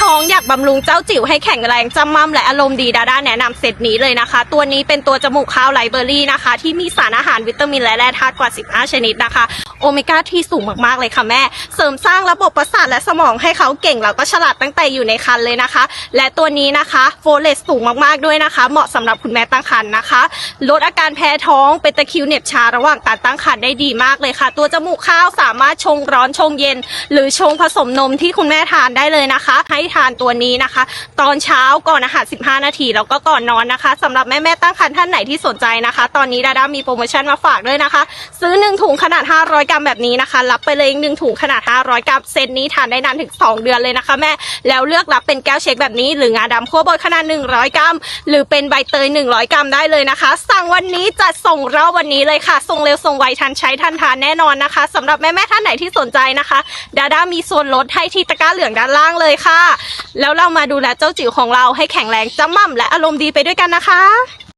ท้องอยากบำรุงเจ้าจิ๋วให้แข็งแรงจำมั่มและอารมณ์ดีดาด้าแนะนำเซตนี้เลยนะคะ ตัวนี้เป็นตัวจมูกข้าวไลเบอรี่นะคะ ที่มีสารอาหารวิตามินและแร่ธาตุกว่า 15 ชนิดนะคะ โอเมก้าที่สูงมากๆเลยค่ะแม่ เสริมสร้างระบบประสาทและสมองให้เขาเก่งแล้วก็ฉลาดตั้งแต่อยู่ในครรภ์เลยนะคะ และตัวนี้นะคะโฟเลสสูงมากๆด้วยนะคะ เหมาะสำหรับคุณแม่ตั้งครรภ์นะคะ ลดอาการแพ้ท้องเป็นตะคิวเหน็บชาระหว่างการตั้งครรภ์ได้ดีมากเลยค่ะ ตัวจมูกข้าวสามารถชงร้อนชงเย็น หรือชงผสมนมที่คุณแม่ทานได้เลยนะคะ ให้ทานตัวนี้นะคะ ตอนเช้าก่อนอาหาร15 นาทีแล้วก็ก่อนนอนนะคะสำหรับแม่ๆตั้งครรภ์ท่านไหนที่สนใจนะคะ ตอนนี้ดาด้ามีโปรโมชั่นมาฝากด้วยนะคะ ซื้อ 1 ถุงขนาด 500 กรัมแบบนี้นะคะ รับไปเลยอีกหนึ่งถุงขนาด 500 กรัมเซตนี้ทานได้นานถึง 2 เดือนเลยนะคะแม่แล้วเลือกรับเป็นแก้วเช็คแบบนี้ หรืองาดำขั้วบดขนาด 100 กรัม หรือเป็นใบเตย 100 กรัมได้เลยนะคะ สั่งวันนี้จัดส่งเรอบวันนี้เลยค่ะ ส่งเร็วส่งไวทันใช้ทันทานแน่นอนนะคะสำหรับแม่ๆท่านไหนที่สนใจนะคะ ดาด้ามีส่วนลดให้ที่ตะกร้าเหลืองด้านล่างเลยค่ะแล้วเรามาดูแลเจ้าจิ๋วของเราให้แข็งแรงจำม่ำและอารมณ์ดีไปด้วยกันนะคะ